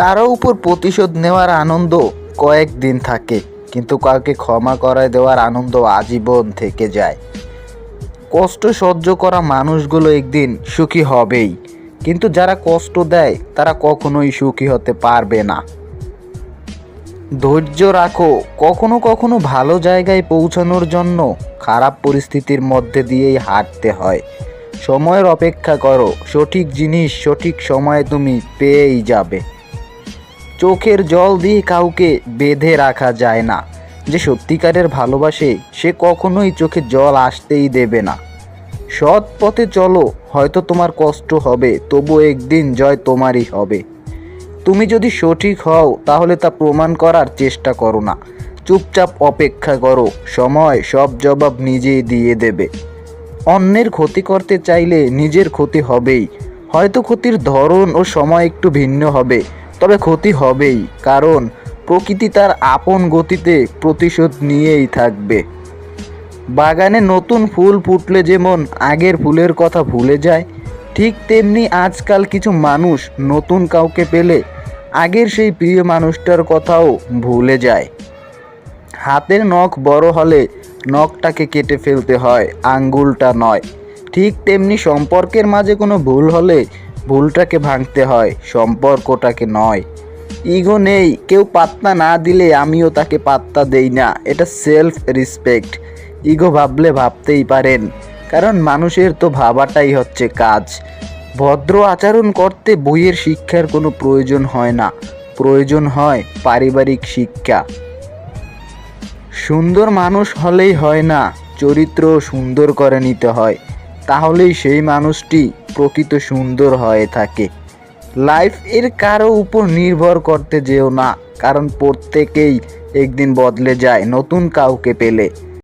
কারও উপর প্রতিশোধ নেওয়ার আনন্দ কয়েকদিন থাকে, কিন্তু কাউকে ক্ষমা করায় দেওয়ার আনন্দ আজীবন থেকে যায়। কষ্ট সহ্য করা মানুষগুলো একদিন সুখী হবেই, কিন্তু যারা কষ্ট দেয়, তারা কখনোই সুখী হতে পারবে না। ধৈর্য রাখো, কখনো কখনো ভালো জায়গায় পৌঁছানোর জন্য খারাপ পরিস্থিতির মধ্যে দিয়েই হাঁটতে হয়। সময়ের অপেক্ষা করো, সঠিক জিনিস, সঠিক সময়ে তুমি পেয়েই যাবে। চোখের জল দিয়ে কাউকে বেঁধে রাখা যায় না। যে সত্যিকারের ভালোবাসে, সে কখনোই চোখে জল আসতেই দেবে না। সৎ পথে চলো, হয়তো তোমার কষ্ট হবে, তবু একদিন জয় তোমারই হবে। তুমি যদি সঠিক হও, তাহলে তা প্রমাণ করার চেষ্টা করো না। চুপচাপ অপেক্ষা করো, সময় সব জবাব নিজেই দিয়ে দেবে। অন্যের ক্ষতি করতে চাইলে নিজের ক্ষতি হবেই। হয়তো ক্ষতির ধরন ও সময় একটু ভিন্ন হবে। তবে ক্ষতি হবেই, কারণ প্রকৃতি তার আপন গতিতে প্রতিশোধ নিয়েই থাকবে। বাগানে নতুন ফুল ফুটলে যেমন আগের ফুলের কথা ভুলে যায়, ঠিক তেমনি আজকাল কিছু মানুষ নতুন কাউকে পেলে আগের সেই প্রিয় মানুষটার কথাও ভুলে যায়। হাতের নখ বড় হলে নখটাকে কেটে ফেলতে হয়, আঙ্গুলটা নয়। ঠিক তেমনি সম্পর্কের মাঝে কোনো ভুল হলে ভুলটাকে ভাঙতে হয়, সম্পর্কটাকে নয়। ইগো নেই, কেউ পাত্তা না দিলে আমিও তাকে পাত্তা দেই না, এটা সেলফ রেসপেক্ট ইগো ভাবলে ভাবতেই পারেন, কারণ মানুষের তো ভাবাটাই হচ্ছে কাজ। ভদ্র আচরণ করতে বইয়ের শিক্ষার কোনো প্রয়োজন হয় না, প্রয়োজন হয় পারিবারিক শিক্ষা। সুন্দর মানুষ হলেই হয় না চরিত্র সুন্দর করে নিতে হয়, তাহলেই সেই মানুষটি প্রকৃত সুন্দর হয়ে থাকে। লাইফ এর কারও উপর নির্ভর করতে যেও না, কারণ প্রত্যেকেই একদিন বদলে যায়, নতুন কাউকে পেলে।